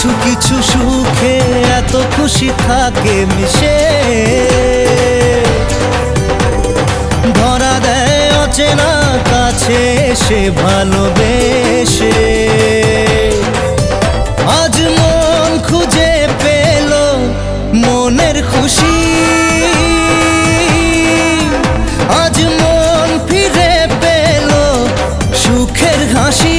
কিছু কিছু সুখে এত খুশি থাকে মিশে। ধরা দেয় অচেনা কাছে সে ভালোবেসে। আজ মন খুঁজে পেল মনের খুশি। আজ মন ফিরে পেল সুখের হাসি।